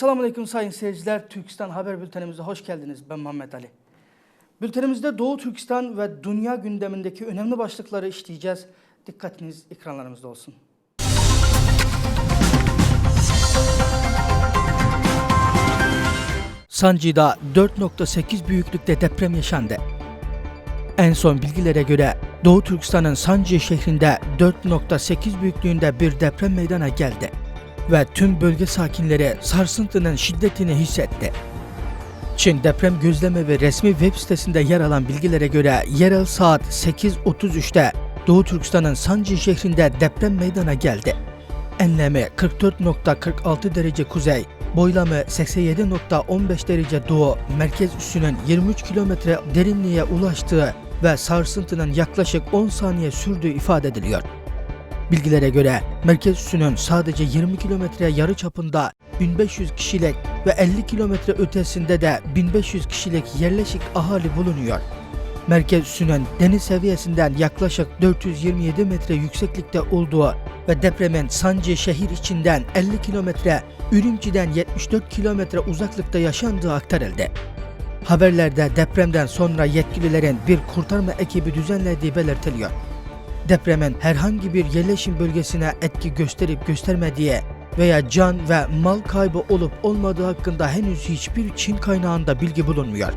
Esselamu Aleyküm sayın seyirciler. Türkistan Haber Bültenimize hoş geldiniz. Ben Muhammed Ali. Bültenimizde Doğu Türkistan ve dünya gündemindeki önemli başlıkları işleyeceğiz. Dikkatiniz ekranlarımızda olsun. Sancı'da 4.8 büyüklükte deprem yaşandı. En son bilgilere göre Doğu Türkistan'ın Sancı şehrinde 4.8 büyüklüğünde bir deprem meydana geldi ve tüm bölge sakinleri sarsıntının şiddetini hissetti. Çin Deprem Gözleme ve resmi web sitesinde yer alan bilgilere göre yerel saat 8.33'te Doğu Türkistan'ın Sancı şehrinde deprem meydana geldi. Enlemi 44.46 derece kuzey, boylamı 87.15 derece doğu, merkez üssünün 23 kilometre derinliğe ulaştığı ve sarsıntının yaklaşık 10 saniye sürdüğü ifade ediliyor. Bilgilere göre merkez üssünün sadece 20 kilometre yarı çapında 1500 kişilik ve 50 kilometre ötesinde de 1500 kişilik yerleşik ahali bulunuyor. Merkez üssünün deniz seviyesinden yaklaşık 427 metre yükseklikte olduğu ve depremin Sancı şehir içinden 50 kilometre, Ürümçi'den 74 kilometre uzaklıkta yaşandığı aktarıldı. Haberlerde depremden sonra yetkililerin bir kurtarma ekibi düzenlediği belirtiliyor. Depremin herhangi bir yerleşim bölgesine etki gösterip göstermediği veya can ve mal kaybı olup olmadığı hakkında henüz hiçbir Çin kaynağında bilgi bulunmuyor.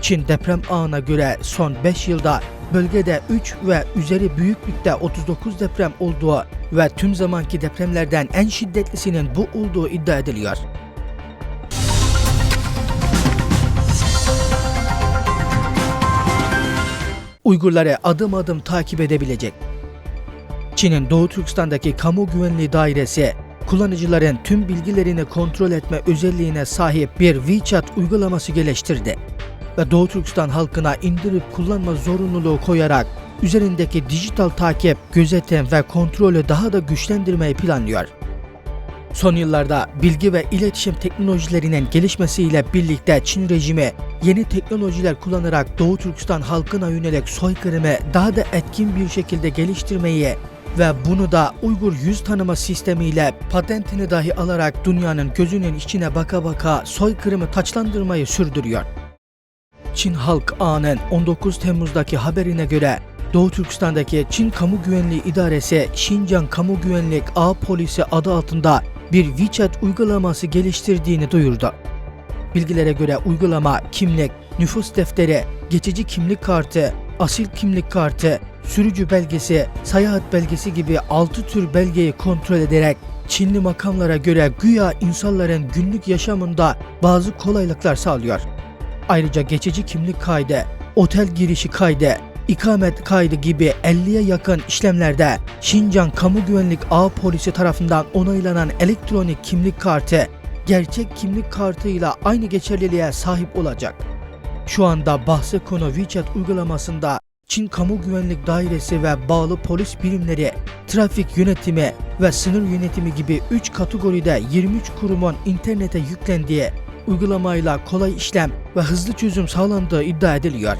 Çin deprem ağına göre son 5 yılda bölgede 3 ve üzeri büyüklükte 39 deprem olduğu ve tüm zamanki depremlerden en şiddetlisinin bu olduğu iddia ediliyor. Uygurları adım adım takip edebilecek. Çin'in Doğu Türkistan'daki kamu güvenliği dairesi kullanıcıların tüm bilgilerini kontrol etme özelliğine sahip bir WeChat uygulaması geliştirdi ve Doğu Türkistan halkına indirip kullanma zorunluluğu koyarak üzerindeki dijital takip, gözetim ve kontrolü daha da güçlendirmeyi planlıyor. Son yıllarda bilgi ve iletişim teknolojilerinin gelişmesiyle birlikte Çin rejimi yeni teknolojiler kullanarak Doğu Türkistan halkına yönelik soykırımı daha da etkin bir şekilde geliştirmeyi ve bunu da Uygur yüz tanıma sistemiyle patentini dahi alarak dünyanın gözünün içine baka baka soykırımı taçlandırmayı sürdürüyor. Çin Halk Ağa'nın 19 Temmuz'daki haberine göre Doğu Türkistan'daki Çin Kamu Güvenliği İdaresi Şincan Kamu Güvenlik Ağ Polisi adı altında bir WeChat uygulaması geliştirdiğini duyurdu. Bilgilere göre uygulama kimlik, nüfus defteri, geçici kimlik kartı, asil kimlik kartı, sürücü belgesi, seyahat belgesi gibi 6 tür belgeyi kontrol ederek Çinli makamlara göre güya insanların günlük yaşamında bazı kolaylıklar sağlıyor. Ayrıca geçici kimlik kaydı, otel girişi kaydı, ikamet kaydı gibi 50'ye yakın işlemlerde Şincan Kamu Güvenlik Ağ Polisi tarafından onaylanan elektronik kimlik kartı gerçek kimlik kartıyla aynı geçerliliğe sahip olacak. Şu anda bahse konu WeChat uygulamasında Çin Kamu Güvenlik Dairesi ve bağlı polis birimleri, trafik yönetimi ve sınır yönetimi gibi 3 kategoride 23 kurumun internete yüklendiği uygulamayla kolay işlem ve hızlı çözüm sağlandığı iddia ediliyor.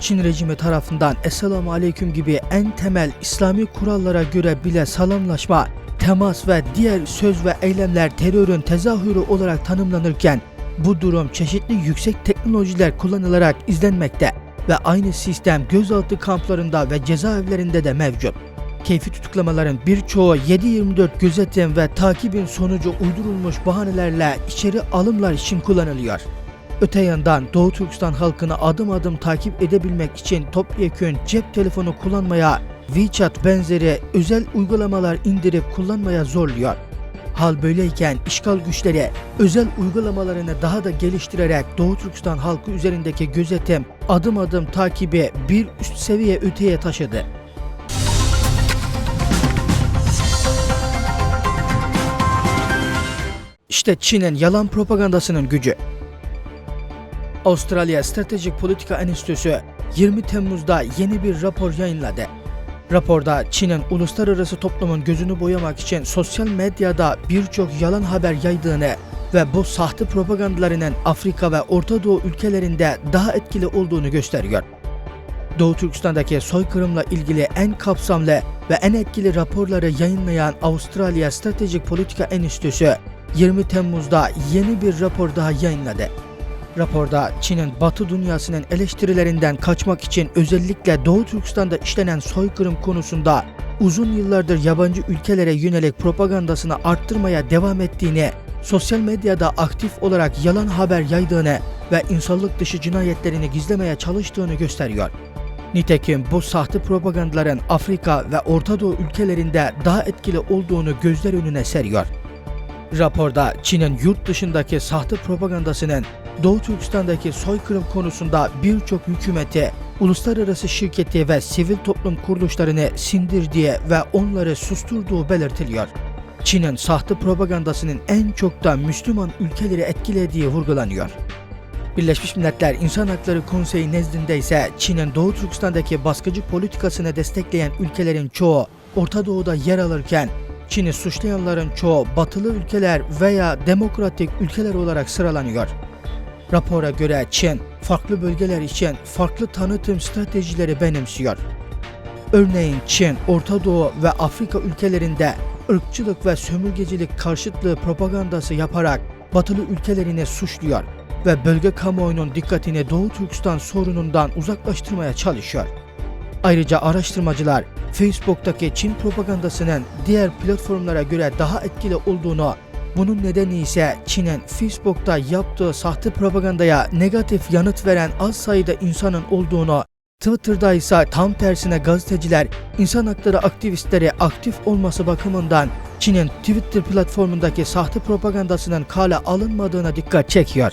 Çin rejimi tarafından Esselamu Aleyküm gibi en temel İslami kurallara göre bile salamlaşma, temas ve diğer söz ve eylemler terörün tezahürü olarak tanımlanırken bu durum çeşitli yüksek teknolojiler kullanılarak izlenmekte ve aynı sistem gözaltı kamplarında ve cezaevlerinde de mevcut. Keyfi tutuklamaların birçoğu 7-24 gözetim ve takibin sonucu uydurulmuş bahanelerle içeri alımlar için kullanılıyor. Öte yandan Doğu Türkistan halkını adım adım takip edebilmek için topyekün cep telefonu kullanmaya, WeChat benzeri özel uygulamalar indirip kullanmaya zorluyor. Hal böyleyken işgal güçleri özel uygulamalarını daha da geliştirerek Doğu Türkistan halkı üzerindeki gözetim, adım adım takibi bir üst seviye öteye taşıdı. İşte Çin'in yalan propagandasının gücü. Avustralya Stratejik Politika Enstitüsü 20 Temmuz'da yeni bir rapor yayınladı. Raporda Çin'in uluslararası toplumun gözünü boyamak için sosyal medyada birçok yalan haber yaydığını ve bu sahte propagandalarının Afrika ve Orta Doğu ülkelerinde daha etkili olduğunu gösteriyor. Doğu Türkistan'daki soykırımla ilgili en kapsamlı ve en etkili raporları yayınlayan Avustralya Stratejik Politika Enstitüsü 20 Temmuz'da yeni bir rapor daha yayınladı. Raporda Çin'in Batı dünyasının eleştirilerinden kaçmak için özellikle Doğu Türkistan'da işlenen soykırım konusunda uzun yıllardır yabancı ülkelere yönelik propagandasını arttırmaya devam ettiğini, sosyal medyada aktif olarak yalan haber yaydığını ve insanlık dışı cinayetlerini gizlemeye çalıştığını gösteriyor. Nitekim bu sahte propagandaların Afrika ve Orta Doğu ülkelerinde daha etkili olduğunu gözler önüne seriyor. Raporda Çin'in yurt dışındaki sahte propagandasının Doğu Türkistan'daki soykırım konusunda birçok hükümeti, uluslararası şirketi ve sivil toplum kuruluşlarını sindirdiği ve onları susturduğu belirtiliyor. Çin'in sahte propagandasının en çok da Müslüman ülkeleri etkilediği vurgulanıyor. Birleşmiş Milletler İnsan Hakları Konseyi nezdinde ise Çin'in Doğu Türkistan'daki baskıcı politikasını destekleyen ülkelerin çoğu Orta Doğu'da yer alırken Çin'i suçlayanların çoğu batılı ülkeler veya demokratik ülkeler olarak sıralanıyor. Rapora göre Çin farklı bölgeler için farklı tanıtım stratejileri benimsiyor. Örneğin Çin, Orta Doğu ve Afrika ülkelerinde ırkçılık ve sömürgecilik karşıtlığı propagandası yaparak batılı ülkelerini suçluyor ve bölge kamuoyunun dikkatini Doğu Türkistan sorunundan uzaklaştırmaya çalışıyor. Ayrıca araştırmacılar Facebook'taki Çin propagandasının diğer platformlara göre daha etkili olduğunu, bunun nedeni ise Çin'in Facebook'ta yaptığı sahte propagandaya negatif yanıt veren az sayıda insanın olduğunu, Twitter'da ise tam tersine gazeteciler, insan hakları aktivistleri aktif olması bakımından Çin'in Twitter platformundaki sahte propagandasının kale alınmadığına dikkat çekiyor.